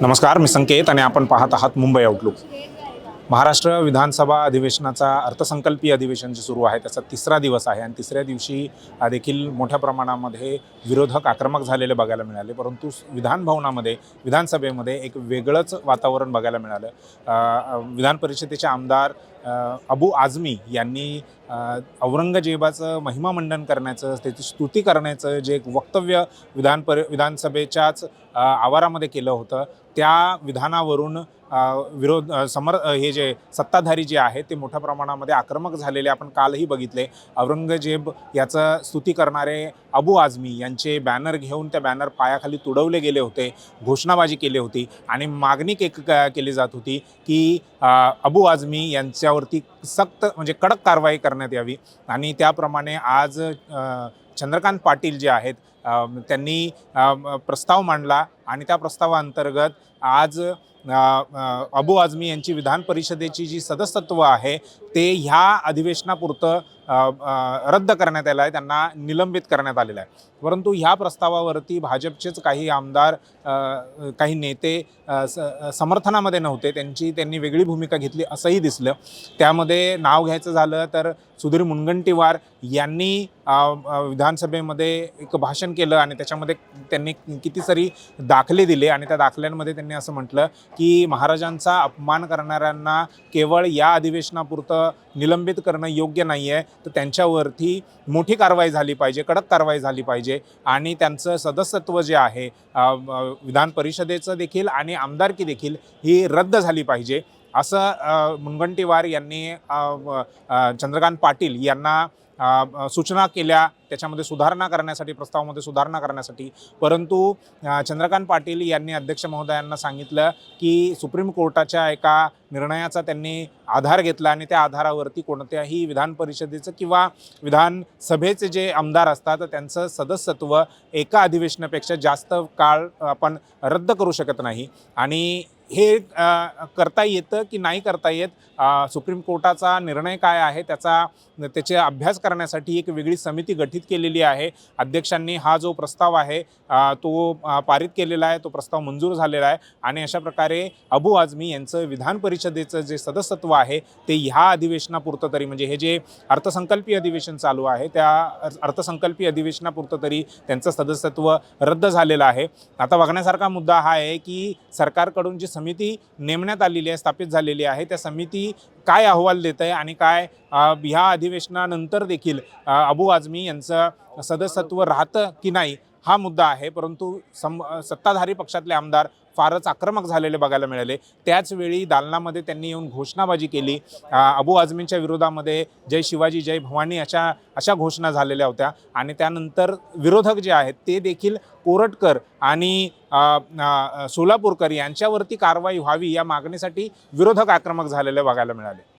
नमस्कार मी संकेत आणि आपण पाहत आहात मुंबई आउटलुक महाराष्ट्र विधानसभा अधिवेशनाचा अर्थसंकल्पीय अधिवेशन जे सुरू आहे त्याचा तिसरा दिवस आहे आणि तिसऱ्या दिवशी देखील मोठ्या प्रमाणामध्ये विरोधक आक्रमक झालेले बघायला मिळाले. परंतु विधानभवनामध्ये विधानसभेमध्ये एक वेगळंच वातावरण बघायला मिळालं. विधान परिषदेचे आमदार अबू आझमी यांनी औरंगजेबाचं महिमामंडन करण्याचं त्याची स्तुती करण्याचं जे एक वक्तव्य विधान पर विधानसभेच्याच आवारामध्ये केलं होतं. त्या विधानावरून विरोध समर हे जे सत्ताधारी जे आहेत ते मोठ्या प्रमाणामध्ये आक्रमक झालेले आपण कालही बघितले. औरंगजेब याचं स्तुती करणारे अबू आझमी यांचे बॅनर घेऊन त्या बॅनर पायाखाली तुडवले गेले होते घोषणाबाजी केली होती आणि मागणी के क- केली जात होती की अबू आझमी यांच्यावरती सक्त म्हणजे कडक कारवाई करण्यात यावी. आणि त्याप्रमाणे आज चंद्रकांत पाटील जे आहेत त्यांनी प्रस्ताव मांडला आणि त्या प्रस्तावाअंतर्गत आज अबू आझमी यांची विधान परिषदेची जी सदस्यत्व आहे ते ह्या अधिवेशनापुरतं रद्द करण्यात आलं आहे त्यांना निलंबित करण्यात आलेलं आहे. परंतु ह्या प्रस्तावावरती भाजपचेच काही आमदार काही नेते स- समर्थनामध्ये नव्हते त्यांची त्यांनी वेगळी भूमिका घेतली असंही दिसलं. त्यामध्ये नाव घ्यायचं झालं तर सुधीर मुनगंटीवार यांनी विधानसभेमध्ये एक भाषण केलं आणि त्याच्यामध्ये त्यांनी कितीतरी दाखले दिले आणि त्या दाखल्यांमध्ये त्यांनी असं म्हटलं की महाराजांचा अपमान करणाऱ्यांना केवळ या अधिवेशनापुरतं निलंबित करणं योग्य नाही आहे तर त्यांच्यावरती मोठी कारवाई झाली पाहिजे कडक कारवाई झाली पाहिजे आणि त्यांचं सदस्यत्व जे आहे विधान परिषदेचं देखील आणि आमदारकी देखील ही रद्द झाली पाहिजे. असं मुनगंटीवार यांनी चंद्रकांत पाटील यांना सूचना केल्या त्याच्यामध्ये सुधारणा करण्यासाठी प्रस्तावामध्ये सुधारणा करण्यासाठी. परंतु चंद्रकांत पाटील यांनी अध्यक्ष महोदयांना सांगितलं की सुप्रीम कोर्टाच्या एका निर्णयाचा त्यांनी आधार घेतला आणि त्या आधारावरती कोणत्याही विधान परिषदेचं किंवा विधानसभेचे जे आमदार असतात त्यांचं सदस्यत्व एका अधिवेशनापेक्षा जास्त काळ आपण रद्द करू शकत नाही. आणि हे करता येतं की नाही करता येत सुप्रीम कोर्टाचा निर्णय काय आहे त्याचा त्याचे अभ्यास करण्यासाठी एक वेगळी समिती गठीत केलेली आहे. अध्यक्षांनी हा जो प्रस्ताव आहे तो पारित केलेला आहे तो प्रस्ताव मंजूर झालेला आहे आणि अशा प्रकारे अबू आझमी यांचं विधान परिषदेचं जे सदस्यत्व आहे ते ह्या अधिवेशनापुरतं तरी म्हणजे हे जे अर्थसंकल्पीय अधिवेशन चालू आहे त्या अर्थसंकल्पीय अधिवेशनापुरतं तरी त्यांचं सदस्यत्व रद्द झालेलं आहे. आता बघण्यासारखा मुद्दा हा आहे की सरकारकडून जी समिती नेमण्यात आलेली आहे स्थापित झालेली आहे त्या समिती काय अहवाल देत आहे आणि काय ह्या अधिवेशनानंतर देखील अबू आझमी यांचं सदस्यत्व राहतं की नाही हा मुद्दा आहे परंतु सम सत्ताधारी पक्षातले आमदार फारच आक्रमक झालेले बघायला मिळाले. त्याचवेळी दालनामध्ये त्यांनी येऊन घोषणाबाजी केली. अबू आझमींच्या विरोधामध्ये जय शिवाजी जय भवानी अशा अशा घोषणा झालेल्या होत्या. आणि त्यानंतर विरोधक जे आहेत ते देखील कोरटकर आणि सोलापूरकर यांच्यावरती कारवाई व्हावी या मागणीसाठी विरोधक आक्रमक झालेले बघायला मिळाले.